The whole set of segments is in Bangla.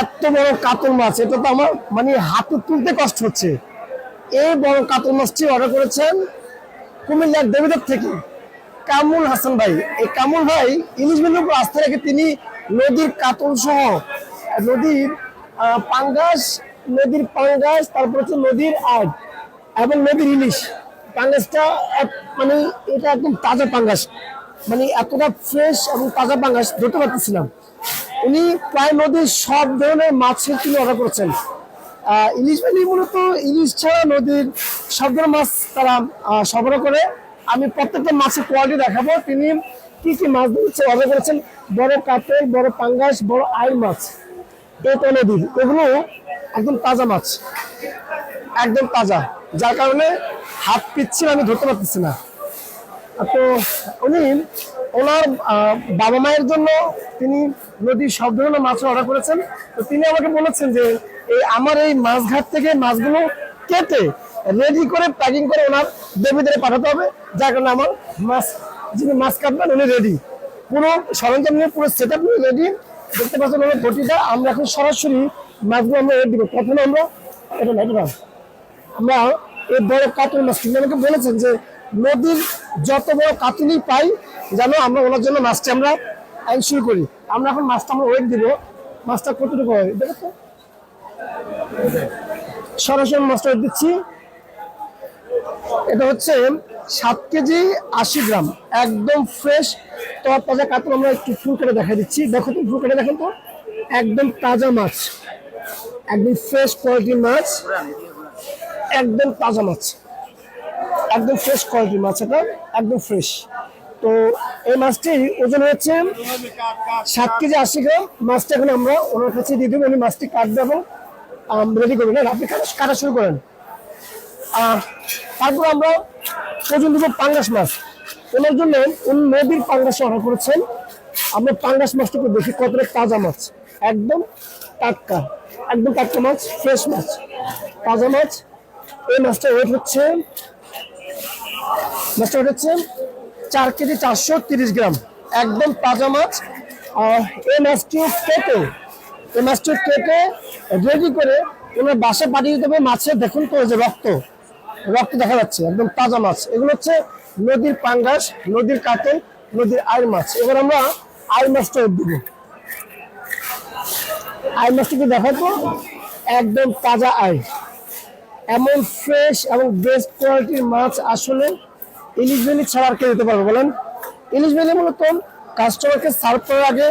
এত বড় কাতল মাছ, এটা তো আমার মানে হাতে তুলতে কষ্ট হচ্ছে। এই বড় কাতল মাছটি অর্ডার করেছেন কুমিল্লার দেবীদের থেকে কামুল হাসান ভাই। এই কামুল ভাই ইলিশ বিলের উপর আস্থা রেখে তিনি নদীর কাতল সহ, নদীর পাঙ্গাস নদীর পাঙ্গাস, তারপর হচ্ছে নদীর আট এবং নদীর ইলিশ। পাঙ্গাসটা মানে এটা একদম তাজা পাঙ্গাস। মানে এতটা ফ্রেশ এবং তাজা পাঙ্গাস ধরতে পারতেছিলাম। উনি প্রায় নদীর সব ধরনের মাছের তিনি অর্ডার করেছেন। ইলিশ ভ্যালি মূলত ইলিশ ছাড়া নদীর সব ধরনের মাছ তারা সরবরাহ করে। আমি প্রত্যেকটা মাছের কোয়ালিটি দেখাবো। তিনি কি কি মাছ দিচ্ছে অর্ডার করেছেন? বড় কাতল, বড় পাঙ্গাস, বড় আইল মাছ। এটা নদীর এগুলো একদম তাজা মাছ। একদম তাজা। যার কারণে হাত পিচ্ছিল আমি ধরতে পারতেছি না। তো উনি ওনার বাবা মায়ের জন্য তিনি নদীর সব ধরনের মাছ অর্ডার করেছেন। তো তিনি আমাকে বলেছেন যে, এই আমার এই মাছঘাট থেকে মাছগুলো কেটে রেডি করে প্যাকিং করে ওনার দেবীদের পাঠাতে হবে। যার কারণে আমার মাছ, যিনি মাছ কাটবেন, উনি রেডি পুরো সরঞ্জাম নিয়ে, পুরো সেট আপ নিয়ে রেডি দেখতে পাচ্ছেন ওনার ঘটিটা আমরা এখন সরাসরি মাছগুলো আমরা রেডি দিব প্রথমে আমরা এটা না আমরা এই বড় কাতল মাছ তিনি আমাকে বলেছেন যে, নদীর যত বড় কাতলই পাই যেন আমরা ওনার জন্য মাছটি আমরা এনশিওর করি। আমরা এখন মাছটা আমরা ওয়েট দিব। মাছটা কতটুকু হয়? দেখো তো। সরাসরি মাছটা weight দিচ্ছি। এটা হচ্ছে সাত কেজি আশি গ্রাম। একদম ফ্রেশ তো তাজা কাতল আমরা একটু ফুল করে দেখা দিচ্ছি। দেখো তো, ফুল কেটে দেখেন তো। একদম তাজা মাছ। একদম ফ্রেশ কোয়ালিটির মাছ। একদম তাজা মাছ। একদম ফ্রেশ কোয়ালিটির মাছ এটা। একদম ফ্রেশ তো এই মাছটি ওজন হচ্ছে সাত কেজি আশি গ্রাম। মাছটা এখন আমরা ওনার কাছে দিয়ে দেবো উনি মাছটি কাটবে এবং রেডি করবেন আপনি কাটা শুরু করেন। আহ, তারপর আমরা ওজন দেবো পাঙ্গাস মাছ। ওনার জন্য উনি নদীর পাঙ্গাস অর্ডার করেছেন। আমরা পাঙ্গাস মাছটুকু দেখি কতটা তাজা মাছ। একদম টাটকা একদম টাটকা মাছ ফ্রেশ মাছ। তাজা মাছ। এই মাছটা ওয়েট হচ্ছে মাছটা ওয়েট হচ্ছে চার কেজি চারশো তিরিশ গ্রাম। একদম তাজা মাছ। এই মাছটিও কেটে এই মাছটিও কেটে রেডি করে ওনার বাসে পাঠিয়ে দিতে হবে। মাছের দেখুন তো যে রক্ত রক্ত দেখা যাচ্ছে, একদম তাজা মাছ। এগুলো হচ্ছে নদীর পাঙ্গাস, নদীর কাতল, নদীর আইল মাছ। এবার আমরা আইল মাছটা দিব আইল মাছটিকে দেখাবো। একদম তাজা আয় এমন ফ্রেশ এবং বেস্ট কোয়ালিটির মাছ আসলে ইলিশ বেলি ছাড়া আর কে দিতে পারবে বলেন? ইলিশ বেলি মূলত কাস্টমারকে সার্ভ করার আগে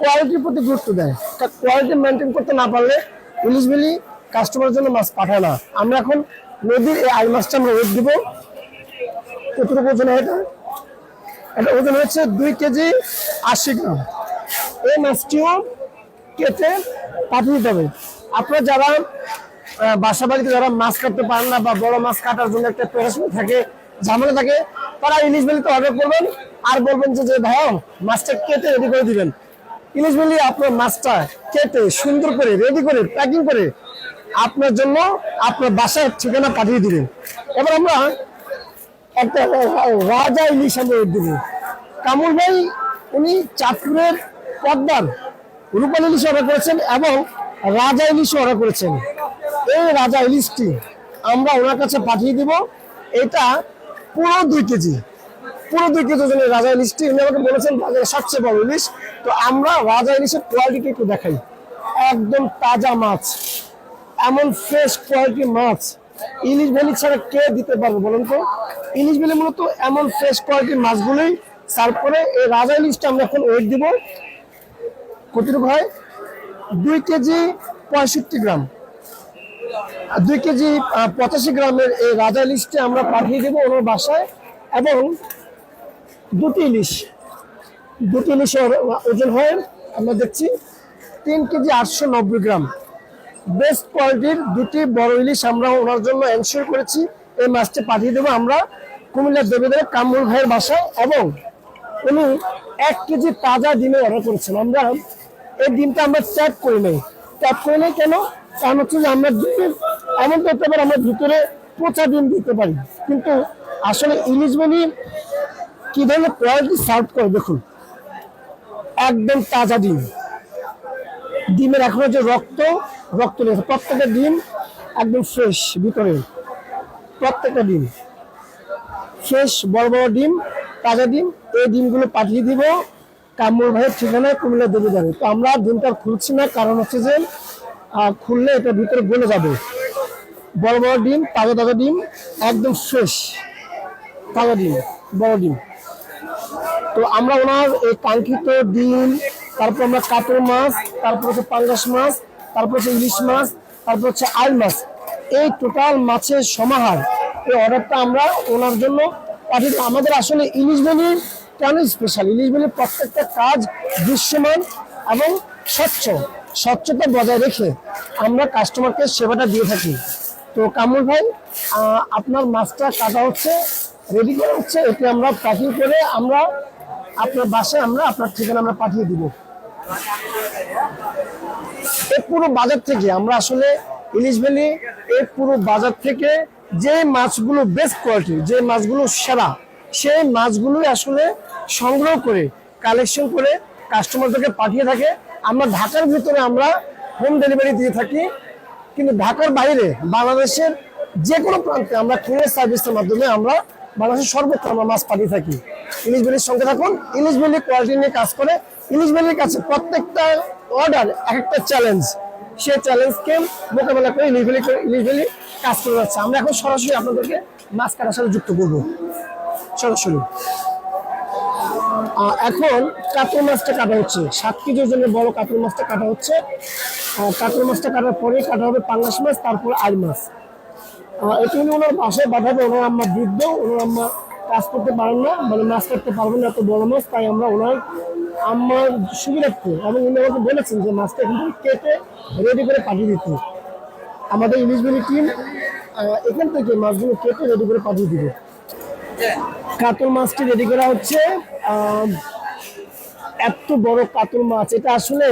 কোয়ালিটির প্রতি গুরুত্ব দেয়। কোয়ালিটি মেনটেন করতে না পারলে ইলিশ বেলি কাস্টমারের জন্য মাছ পাঠায় না। আমরা এখন নদীর এই আইল মাছটা আমরা ওয়েট দিব। কতটুকু ওজন হয় এটা? এটা ওজন হচ্ছে দুই কেজি আশি গ্রাম। এই মাছটিও কেটে পাঠিয়ে দিতে হবে। আপনারা যারা বাসা বাড়িতে যারা মাছ কাটতে পারেন না বা বড় মাছ কাটার জন্য একটা প্রেশার থাকে ঝামেলা থাকে, তারা ইলিশ বেলিতে অর্ডার করবেন আর বলবেন যে ভাই মাছটা কেটে রেডি করে দিবেন। ইলিশ বেলি আপনার মাছটা কেটে সুন্দর করে রেডি করে প্যাকিং করে আপনার জন্য আপনার বাসার ঠিকানা পাঠিয়ে দিবেন। এবার আমরা একটা রাজা ইলিশ আমরা দিব। কামুল ভাই, উনি চাঁদপুরের পদ্মার রূপাল ইলিশ অর্ডার করেছেন এবং রাজা ইলিশ অর্ডার করেছেন। এই রাজা ইলিশটি আমরা ওনার কাছে পাঠিয়ে দিব। এটা পুরো দুই কেজি। পুরো দুই কেজি ওজনের রাজা ইলিশটি উনি আমাকে বলেছেন বাজারে সবচেয়ে বড় ইলিশ। তো আমরা রাজা ইলিশের কোয়ালিটি একটু দেখাই। একদম তাজা মাছ। এমন ফ্রেশ কোয়ালিটি মাছ। ইলিশ ভ্যালি ছাড়া কে দিতে পারবে বলুন তো? ইলিশ ভ্যালি মূলত এমন ফ্রেশ কোয়ালিটির মাছগুলোই করে। এই রাজা ইলিশটা আমরা এখন ওয়েট দিব। কতটুকু হয়? দুই কেজি পঁয়ষট্টি গ্রাম। দুই কেজি পঁচাশি গ্রামের এই রাজা ইলিশটি আমরা পাঠিয়ে দেবো ওনার বাসায় এবং দুটি ইলিশ, দুটি ইলিশের ওজন হয়, আমরা দেখছি, তিন কেজি আটশো নব্বই গ্রাম। বেস্ট কোয়ালিটির দুটি বড় ইলিশ আমরা ওনার জন্য এনশিওর করেছি, এই মাছটি পাঠিয়ে দেবো আমরা কুমিল্লার দেবেদের কামরুল ভাইয়ের বাসায় এবং উনি এক কেজি তাজা ডিমে অর্ডার করেছেন। আমরা এই ডিমটা আমরা ট্যাপ করে নেই। ট্যাপ করে নেই কেন? কারণ হচ্ছে যে আমরা এমন করতে পারি আমরা ভিতরে পচা ডিম দিতে পারি। কিন্তু আসলে ইলিশ বেলি কি ধরনের কোয়ালিটি সার্ভ করে দেখুন? একদম তাজা ডিম। ডিমের এখন হচ্ছে রক্ত রক্ত নিয়েছে প্রত্যেকটা ডিম একদম ফ্রেশ ভিতরে। প্রত্যেকটা ডিম। ফ্রেশ বড় বড় ডিম, তাজা ডিম, এই ডিমগুলো পাঠিয়ে দিব কামরুল ভাইয়ের ঠিকানায় কুমিল্লা যাবে তো আমরা ডিমটা খুলছি না, কারণ হচ্ছে যে খুললে এটা ভিতরে গলে যাবে। বড় বড় ডিম, তাজা তাজা ডিম, একদম ফ্রেশ তাজা ডিম, বড় ডিম। তো আমরা ওনার এই কাঙ্ক্ষিত ডিম, তারপর আমরা কাতল মাছ, তারপর হচ্ছে পাঙ্গাস মাছ, তারপর হচ্ছে ইলিশ মাছ, তারপর হচ্ছে আল মাছ। এই টোটাল মাছের সমাহার, এই অর্ডারটা আমরা ওনার জন্য পাঠিয়ে। আমাদের আসলে ইলিশ বেলির কেন স্পেশাল ইলিশ বেলির প্রত্যেকটা কাজ দৃশ্যমান এবং স্বচ্ছ। স্বচ্ছতা বজায় রেখে আমরা কাস্টমারকে সেবাটা দিয়ে থাকি। তো কামরুল ভাই আপনার মাছটা কাটা হচ্ছে রেডি করা হচ্ছে, এটি আমরা প্যাকিং করে আমরা আপনার বাসায় আমরা আপনার ঠিকানা আমরা পাঠিয়ে দিব। এই পুরো বাজার থেকে আমরা আসলে ইলিশ ভ্যালি এই পুরো বাজার থেকে যে মাছগুলো বেস্ট কোয়ালিটি যে মাছগুলো সেরা, সেই মাছগুলোই আসলে সংগ্রহ করে কালেকশন করে কাস্টমারদেরকে পাঠিয়ে থাকে। আমরা ঢাকার ভিতরে আমরা হোম ডেলিভারি দিয়ে থাকি, কিন্তু ঢাকার বাইরে বাংলাদেশের যে কোনো প্রান্তে আমরা কুরিয়ার সার্ভিসের মাধ্যমে আমরা বাংলাদেশের সর্বত্র আমরা মাছ পাঠিয়ে থাকি। ইলিশ বেলির সঙ্গে থাকুন ইলিশ বেলি কোয়ালিটি নিয়ে কাজ করে ইলিশ বেলির কাছে প্রত্যেকটা অর্ডার এক একটা চ্যালেঞ্জ সেই চ্যালেঞ্জকে মোকাবেলা করে ইলিশ বেলি ইলিশ বেলি কাজ করে যাচ্ছে। আমরা এখন সরাসরি আপনাদেরকে মাছ কাটার সাথে যুক্ত করব। সরাসরি। এখন কাতল মাছটা কাটা হচ্ছে। সাত কেজি ওজনের বড় কাতল মাছটা কাটা হচ্ছে। কাতল মাছটা কাটার পরে কাটা হবে পাঙ্গাস মাছ তারপর আইল মাছ। এটি উনি ওনার বাসায় পাঠাবে ওনার আম্মা বৃদ্ধ ওনার আম্মা কাজ করতে পারেন না মানে মাছ কাটতে পারবেন না এত বড় মাছ তাই আমরা ওনার আম্মার সুবিধার্থে এবং উনি আমাকে বলেছেন যে মাছটা এখান থেকে কেটে রেডি করে পাঠিয়ে দিতে। আমাদের ইলিশ বিলি টিম এখান থেকে মাছগুলো কেটে রেডি করে পাঠিয়ে দিবে। কাতল মাছটি রেডি করা হচ্ছে। এত বড় কাতল মাছ, এটা আসলে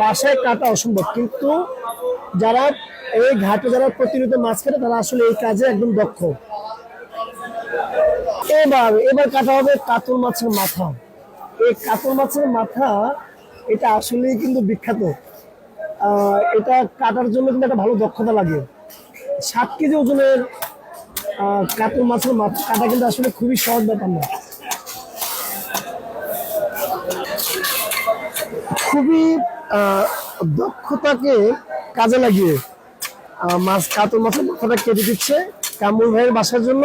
বাসায় কাটা অসম্ভব। কিন্তু যারা এই ঘাটে যারা প্রতিনিয়ত মাছ কাটে তারা আসলে এই কাজে একদম দক্ষ। এবার এবার কাটা হবে কাতল মাছের মাথা। এই কাতল মাছের মাথা, এটা আসলেই কিন্তু বিখ্যাত। এটা কাটার জন্য কিন্তু একটা ভালো দক্ষতা লাগে। সাত কেজি ওজনের কাতল মাছের মাথা কাটা কিন্তু আসলে খুবই সহজ ব্যাপার না। খুবই দক্ষতাকে কাজে লাগিয়ে মাছ কাতল মাছের মাথাটা কেটে দিচ্ছে। কামরুল ভাইয়ের বাসার জন্য।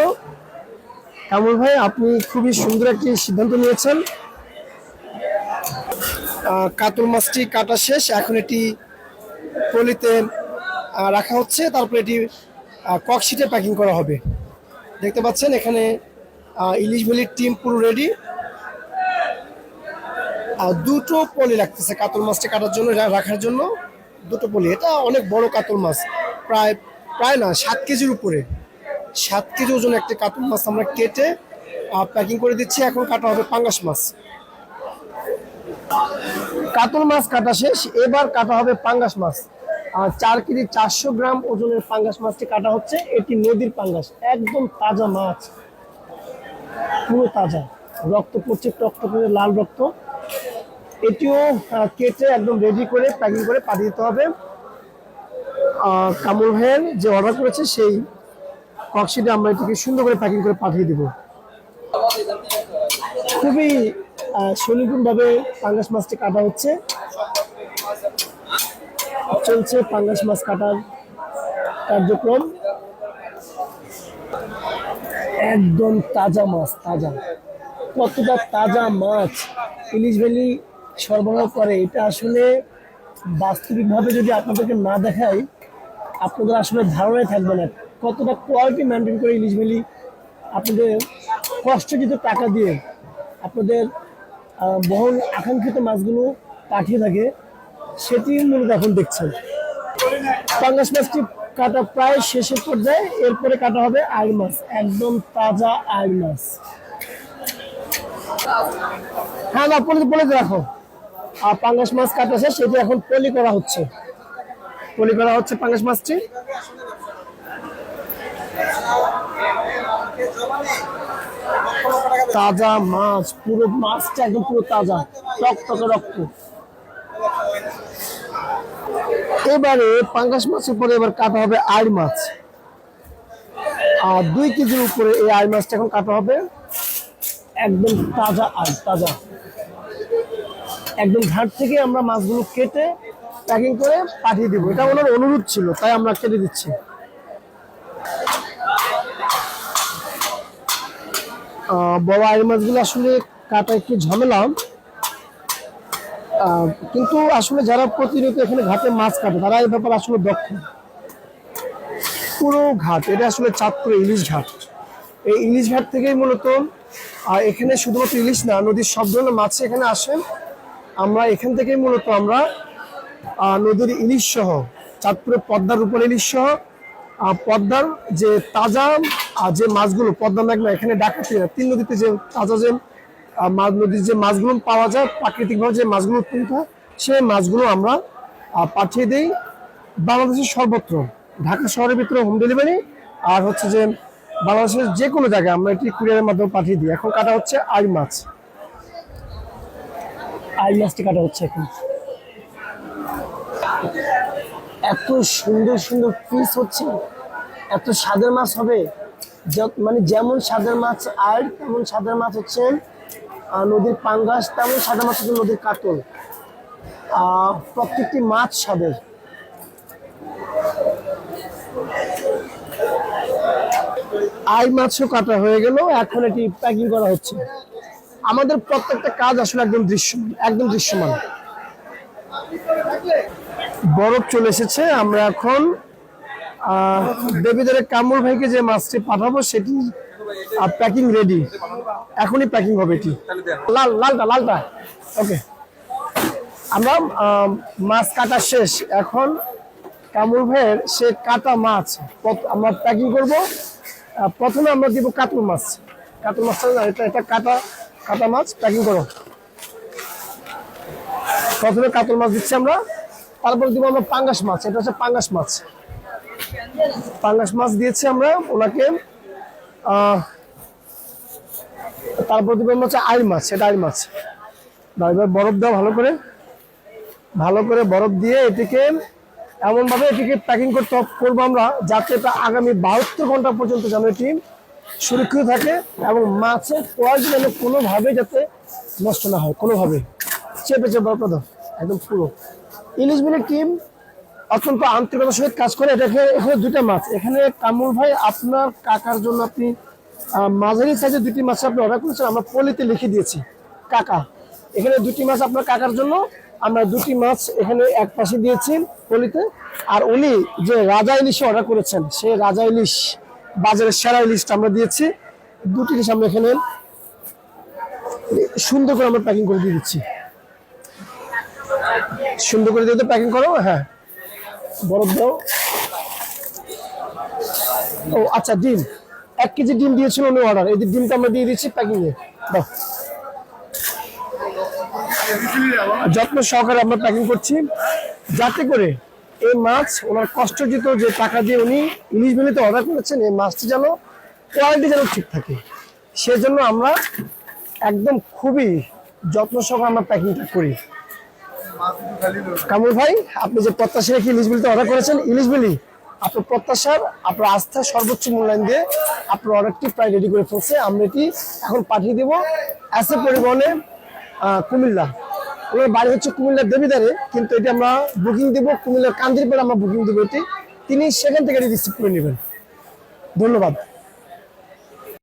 কামরুল ভাই, আপনি খুবই সুন্দর একটি সিদ্ধান্ত নিয়েছেন। কাতল মাছটি কাটা শেষ। এখন এটি পলিতে রাখা হচ্ছে। তারপর এটি ককশিটে প্যাকিং করা হবে। দেখতে পাচ্ছেন, এখানে ইলিশ ভ্যালির টিম পুরো রেডি। আর দুটো পলি লাগতেছে কাতল মাছটা কাটার জন্য রাখার জন্য দুটো পলি। এটা অনেক বড় কাতল মাছ, প্রায় প্রায় না, সাত কেজির উপরে। সাত কেজি ওজন একটা কাতল মাছ আমরা কেটে প্যাকিং করে দিচ্ছি। এখন কাটা হবে পাঙ্গাস মাছ। কাতল মাছ কাটা শেষ। এবার কাটা হবে পাঙ্গাস মাছ। আর চার কেজি চারশো গ্রাম ওজনের পাঙ্গাস মাছটি কাটা হচ্ছে। এটি নদীর পাঙ্গাস, একদম তাজা মাছ। পুরো তাজা। রক্ত পড়ছে টকটকে, লাল রক্ত। এটিও কেটে একদম রেডি করে প্যাকিং করে পাঠিয়ে দিতে হবে। আহ, কামরুল ভাইয়ের যে অর্ডার করেছে সেই কক্সিটে আমরা এটিকে সুন্দর করে প্যাকিং করে পাঠিয়ে দিব। খুবই সুনিপুণভাবে পাঙ্গাস মাছটি কাটা হচ্ছে। চলছে পাঙ্গাস মাছ কাটার কার্যক্রম। একদম তাজা মাছ তাজা। কতটা তাজা মাছ ইলিশ ভ্যালি সরবরাহ করে, এটা আসলে বাস্তবিকভাবে যদি আপনাদেরকে না দেখাই, আপনাদের আসলে ধারণায় থাকবে না। কতটা কোয়ালিটি মেনটেন করে ইলিশ ভ্যালি আপনাদের কষ্টকৃত টাকা দিয়ে আপনাদের বহুল আকাঙ্ক্ষিত মাছগুলো পাঠিয়ে থাকে, সেটি মূলত এখন দেখছেন। পাঙ্গাস মাছটি কাটা প্রায় শেষের পর্যায়ে, এরপরে কাটা হবে আইল মাছ, একদম তাজা আইল মাছ। হ্যাঁ না পলিতে রাখো। পাঙ্গাস মাছ কাটা শেষ সেটি এখন পলি করা হচ্ছে। পলি করা হচ্ছে পাঙ্গাস মাছটি। তাজা মাছ, পুরো মাছটা একদম পুরো তাজা টক টকে রক্ত। এবারে পাঙ্গাস মাছের পরে এবার কাটা হবে আড় মাছ। আর দুই কেজির উপরে এই আড় মাছটা এখন কাটা হবে। একদম তাজা আড়, তাজা। একদম ঘাট থেকে আমরা মাছগুলো কেটে প্যাকিং করে পাঠিয়ে দিব। এটা ওনার অনুরোধ ছিল, তাই আমরা কেটে দিচ্ছি। বড় আড় মাছগুলো আসলে কাটা একটু ঝামেলা। কিন্তু আসলে যারা প্রতিনিয়ত এখানে ঘাটে মাছ কাটে, তারা এই ব্যাপারে আসলে দক্ষ। পুরো ঘাট, এটা আসলে চাঁদপুর ইলিশ ঘাট। এই ইলিশ ঘাট থেকেই মূলত এখানে শুধুমাত্র ইলিশ না, নদীর সব ধরনের মাছ এখানে আসে। আমরা এখান থেকেই মূলত আমরা নদীর ইলিশ সহ, চাঁদপুরের পদ্মার উপর ইলিশ সহ পদ্মার যে তাজা যে মাছগুলো, পদ্মা মেঘনা, এখানে ডাকাতি তিন নদীতে যে তাজা যে মাছ নদীর যে মাছগুলো পাওয়া যায়, প্রাকৃতিকভাবে যে মাছগুলো উৎপন্ন হয় সেই মাছগুলো আমরা পাঠিয়ে দিই বাংলাদেশের সর্বত্র। ঢাকা শহরের ভিতরে হোম ডেলিভারি আর হচ্ছে যে বাংলাদেশের যে কোনো জায়গায় আমরা এটি কুরিয়ারের মাধ্যমে পাঠিয়ে দিই। এখন কাটা হচ্ছে আই মাছ। আই মাছটি কাটা হচ্ছে এখন। এত সুন্দর সুন্দর পিস হচ্ছে, এত স্বাদের মাছ হবে। মানে যেমন সাদের মাছ আর তেমন স্বাদের মাছ হচ্ছে নদীর পাঙ্গাস, তেমন স্বাদের মাছ হচ্ছে নদীর কাতল। প্রত্যেকটি মাছ স্বাদের। আই মাছও কাটা হয়ে গেল, এখন এটি প্যাকিং করা হচ্ছে। আমাদের প্রত্যেকটা কাজ আসলে একদম দৃশ্যমান একদম দৃশ্যমান। বরফ চলে এসেছে, আমরা এখন দেবীদের কামুর ভাইকে যে মাছটি পাঠাবো, সেটি প্যাকিং রেডি এখনই প্যাকিং হবে এটি। লাল, লালটা লালটা। ওকে আমরা মাছ কাটা শেষ। এখন কামুর ভাইয়ের সে কাটা মাছ আমরা প্যাকিং করব। প্রথমে আমরা দিব কাতল মাছ। কাতল মাছটা এটা এটা কাটা কাটা মাছ প্যাকিং করো। প্রথমে কাতল মাছ দিচ্ছি আমরা। তারপর দিব আমরা পাঙ্গাস মাছ, এটা হচ্ছে পাঙ্গাস মাছ। পাঙ্গাস মাছ দিয়েছি আমরা ওনাকে তারপর দিব হচ্ছে আইর মাছ, এটা আইর মাছ। এবার বরফ দাও ভালো করে। ভালো করে বরফ দিয়ে এটিকে এমনভাবে এটিকে প্যাকিং করতে করব আমরা, যাতে এটা আগামী বাহাত্তর ঘণ্টা পর্যন্ত যেন এটি সুরক্ষিত থাকে এবং মাছের কোয়ালিটি যেন কোনোভাবে যাতে নষ্ট না হয়, কোনোভাবে। চেপে চেপে দাও একদম পুরো। ইলিশ মিলের টিম অত্যন্ত আন্তরিকতার সহিত কাজ করে। এটাকে এখানে দুইটা মাছ। এখানে কামরুল ভাই, আপনার কাকার জন্য আপনি মাঝারি সাইজের দুটি মাছ আপনি অর্ডার করেছেন। আমরা পলিতে লিখে দিয়েছি, কাকা। এখানে দুটি মাছ আপনার কাকার জন্য। আমরা দুটি মাছ এখানে এক পাশে দিয়েছি পলিতে। আর উনি যে রাজা ইলিশে অর্ডার করেছেন সে রাজা ইলিশ বাজারের সেরা লিস্ট আমরা দিয়েছি। দুটি ইলিশ আমরা এখানে সুন্দর করে আমরা প্যাকিং করে দিয়ে দিচ্ছি। সুন্দর করে দিয়ে প্যাকিং করো হ্যাঁ। বরফ দাও। ও আচ্ছা ডিম। এক কেজি ডিম দিয়েছিল উনি অর্ডার এই ডিমটা আমরা দিয়ে দিচ্ছি প্যাকিং এ যত্ন সহকারে আমরা প্যাকিং করছি। যাতে করে এই মাছ, ওনার কষ্টজিত যে টাকা দিয়ে উনি ইলিশ ভ্যালিতে অর্ডার করেছেন, এই মাছটি যেন কোয়ালিটি যেন ঠিক থাকে। সেজন্য আমরা একদম খুবই যত্ন সহকারে আমরা প্যাকিংটা করি। কামরুল ভাই, আপনি যে প্রত্যাশা রেখে ইলিশ বিলিতে অর্ডার করেছেন, ইলিশ বিলি, আপনার প্রত্যাশার, আপনার আস্থার সর্বোচ্চ মূল্যায়ন দিয়ে আপনার অর্ডারটি প্রায় রেডি করে ফেলছে। আমরা এটি এখন পাঠিয়ে দেবো। এসে পরিবহনে কুমিল্লা। ওনার বাড়ি হচ্ছে কুমিল্লার দেবীদারে, কিন্তু এটি আমরা বুকিং দিব, কুমিল্লার কান্দিরপাড়ে আমরা বুকিং দেবো এটি। তিনি সেখান থেকে রিসিভ করে নেবেন। ধন্যবাদ।